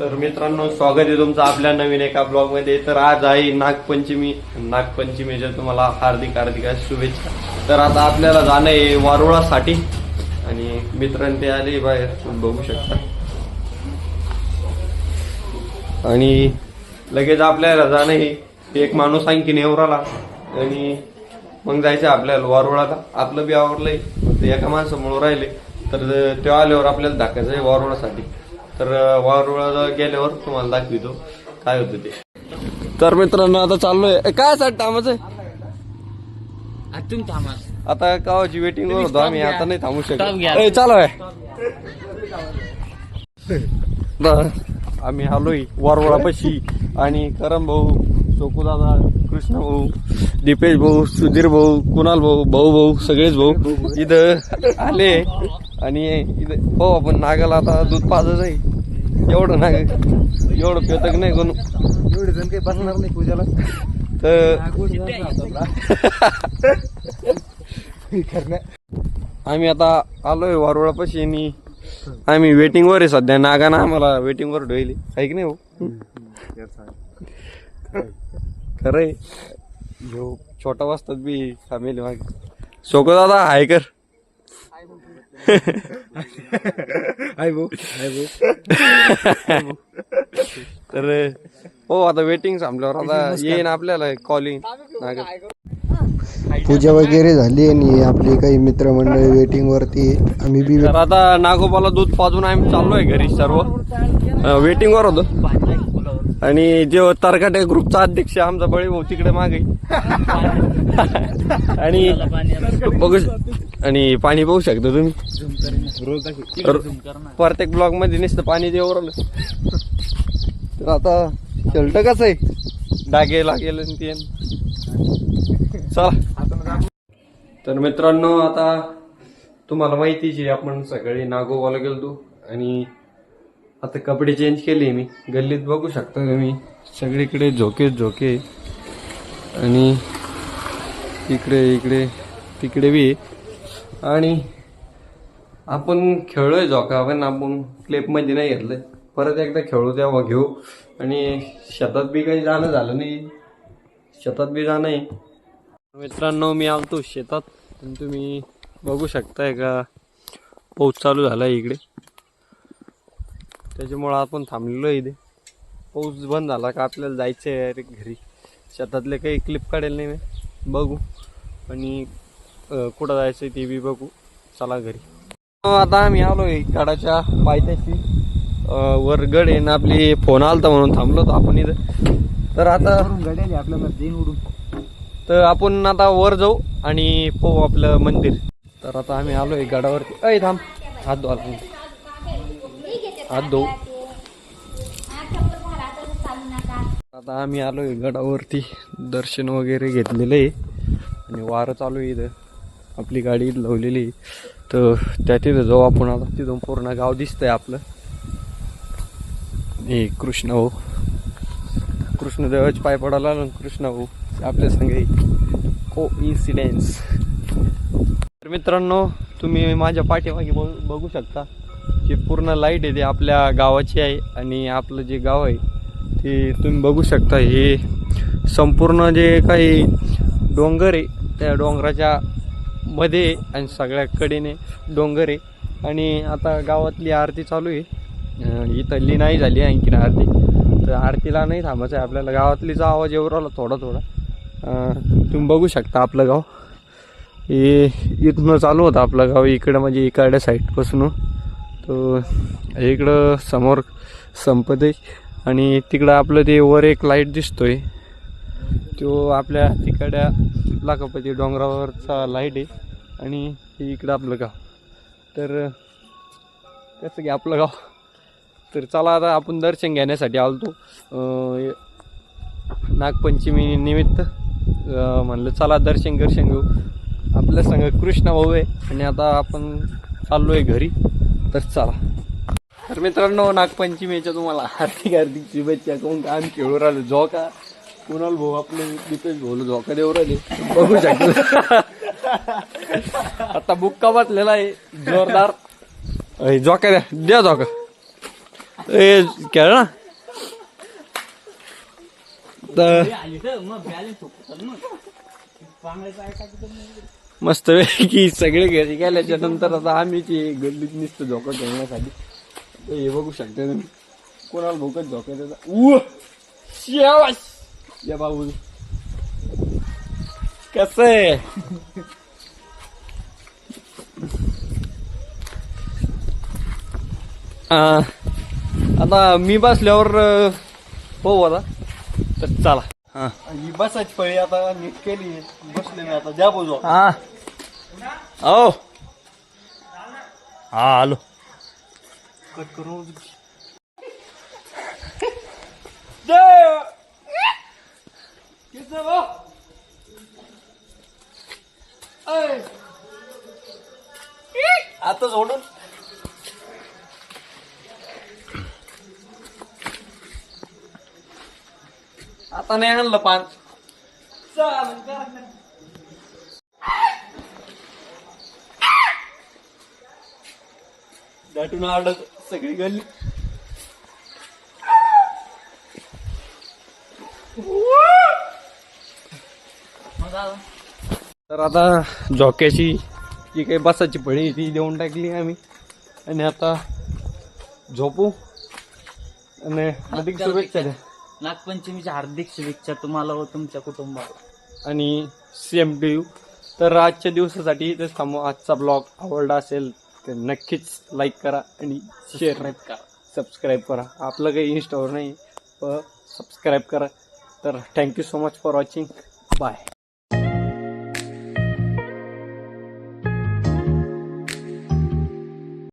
तर मित्रांनो स्वागत आहे तुमचं आपल्या नवीन एका ब्लॉगमध्ये तर आज आहे नागपंचमी. नागपंचमीच्या तुम्हाला हार्दिक हार्दिक शुभेच्छा. तर आता आपल्याला जाणं आहे वारुळासाठी. आणि मित्रांनी ते आले बाहेर. बघू शकता. आणि लगेच आपल्याला जाणं आहे. एक माणूस आणखी नेवराला. आणि मग जायचं आपल्याला वारुळाला. आपलं बी आवडलंय एका माणसामुळं राहिले. तर तेव्हा आल्यावर आपल्याला दाखायचं आहे वारुळासाठी. तर वारुळाला गेल्यावर तुम्हाला दाखवितो. काय होतं ते? तर मित्रांनो आता चाललोय. काय साठी थांबायचं तुम्ही थांबा. आता कावाची वेटिंग वर होतो. आम्ही. आता नाही थांबू शकत. चालू आहे. आम्ही आलोय वारवळापाशी आणि करम भाऊ चोकू दादा कृष्ण भाऊ दीपेश भाऊ सुधीर भाऊ कुणाल भाऊ भाऊ भाऊ सगळेच भाऊ इथं आले. आणि इथं हो आपण नागाला आता दूध पाजत आहे. एवढं नाग एवढं पेतक नाही कोण एवढे जण काही बसणार नाही पूजाला. तर आम्ही आता आलोय वारुळापाशी आणि आम्ही वेटिंग वर आहे सध्या. नागाना आम्हाला वेटिंग वर ठेवली. आहे की नाही हो? खरंय ह्यो छोटा वाजतात बी फॅमिली मागे. सोको दादा हाय कर. हाय भाऊ हाय भाऊ तर हो आता वेटिंग संपल्यावर आता येईन आपल्याला कॉलिंग पूजा वगैरे झाली आणि आपली काही मित्रमंडळी वेटिंग वरती आहे. आम्ही बी तर आता नागोबाला दूध पाजून आम्ही चाललोय घरी सर्व. वेटिंग वर होतो. आणि जे तरकाटे ग्रुपचा अध्यक्ष आमचा बळी भाऊ तिकडे मागे. आणि बघू आणि पाणी बघू शकता तुम्ही. प्रत्येक ब्लॉकमध्ये नुसतं पाणी देऊ आलं तर आता शर्ट कसं आहे? डागे लागेल आणि ते. चला. तर मित्रांनो आता तुम्हाला माहितीच आहे आपण सकाळी नागोबाला गेलतो आणि आता कपडे चेंज केले मी. गल्लीत बघू शकता तुम्ही. सगळीकडे झोके झोके. आणि इकडे इकडे तिकडे बी आहे. आणि आपण खेळलोय झोका पण आपण क्लिपमध्ये नाही घेतलंय. परत एकदा खेळू तेव्हा घेऊ. आणि शेतात बी काही जाणं झालं नाही. शेतात बी जाणं आहे. मित्रांनो मी आलतो शेतात. तुम्ही बघू शकताय का? पाऊस चालू झाला इकडे. त्याच्यामुळं आपण थांबलेलो आहे इथे. पाऊस बंद झाला का आपल्याला जायचं आहे अरे घरी. शेतातले काही क्लिप काढेल नाही मी. बघू. आणि कुठं जायचं ते बी बघू. चला घरी. आता आम्ही आलो आहे गडाच्या पायथ्याशी. वर गड आहे ना आपली फोन आलता म्हणून थांबलो होतो आपण इथं. तर आता गाडी आपल्याला देईन उडून. तर आपण आता वर जाऊ आणि पाहू आपलं मंदिर. तर आता आम्ही आलोय गडावरती. अय थांब. हात धुवा हात धुवू आता आम्ही आलोय गडावरती. दर्शन वगैरे घेतलेलं आहे. आणि वारं चालू आहे इथं. आपली गाडी लावलेली आहे. तर त्या तिथं जाऊ आपण आता. तिथून पूर्ण गाव दिसतंय आपलं. हे कृष्ण हो. कृष्णदेवाचे पाय पडायला आलो कृष्ण हो. आपल्या संगे को इन्सिडेन्स तर मित्रांनो तुम्ही माझ्या पाठीमागे बघू शकता जे पूर्ण लाइट आहे ते आपल्या गावाची आहे आणि आपलं जे गाव आहे ते तुम्ही बघू शकता. हे संपूर्ण जे काही डोंगर आहे त्या डोंगराच्या मध्ये आहे आणि सगळ्याकडेने डोंगर आहे. आणि आता गावातली आरती चालू आहे. इथली नाही झाली आणखीन आरती. तर आरतीला नाही थांबायचं आहे. आपल्याला गावातलीचा आवाज येऊ राहिला थोडा थोडा. तुम्ही बघू शकता आपलं गाव. हे इथनं चालू होतं आपलं गाव. इकडं म्हणजे इकडच्या साईडपासून. तर इकडं समोर संपत आहे. आणि तिकडं आपलं ते वर एक लाइट दिसतोय. तो आपल्या तिकड्या लाखापती डोंगरावरचा लाइट आहे. आणि हे इकडं आपलं गाव. तर कसं की आपलं गाव. तर चला आता आपण दर्शन घेण्यासाठी आलतो. नागपंचमी निमित्त म्हणलं चला दर्शन दर्शन घेऊ. आपल्या संग कृष्ण भाऊ आहे आणि आता आपण चाललो आहे घरी. तर चला. तर मित्रांनो नागपंचमीच्या तुम्हाला हार्दिक हार्दिक शुभेच्छा. कोण काम खेळू राहिलो. जो का कुणाल भाऊ आपले दीपेश भाऊ झोका देऊ राहिले. बघू शकतो. आता बुक्का बसलेला आहे जोरदार. अय, झोका द्या. द्या झोका ए खेळ ना. तर मस्त की सगळे घरी गेल्याच्यानंतर आता आम्ही ती गल्लीत निसतो झोका खेळण्यासाठी. तर हे बघू शकता तुम्ही. कोणाला भोकत झोका त्याचा उ! शेवाश या बाबू कस आहे? आता मी बसल्यावर पाहू आता. तर चला. हा. ही बसायची फळी आता नीट केली बसले मी आता. द्या बोलू हा. ओ हा आलो. कट करू आता सोडून. आता नाही आणलं पान. चालेल. दाटून आडत सगळी गल्ली. तर आता झोक्याची जी काही बसाची फळी आहे ती देऊन टाकली आम्ही. आणि आता झोपू. आणि अधिक शुभेच्छा द्या. नागपंचमीच्या हार्दिक शुभेच्छा तुम्हाला व तुमच्या कुटुंबाला. आणि सेम टू यू तर आजच्या दिवसासाठी इथेच थांबू. आजचा ब्लॉग आवडला असेल तर नक्कीच लाईक करा आणि शेअर करा. सबस्क्राईब करा. आपलं काही इन्स्टावर नाही पण सबस्क्राईब करा. तर thank you so much for watching bye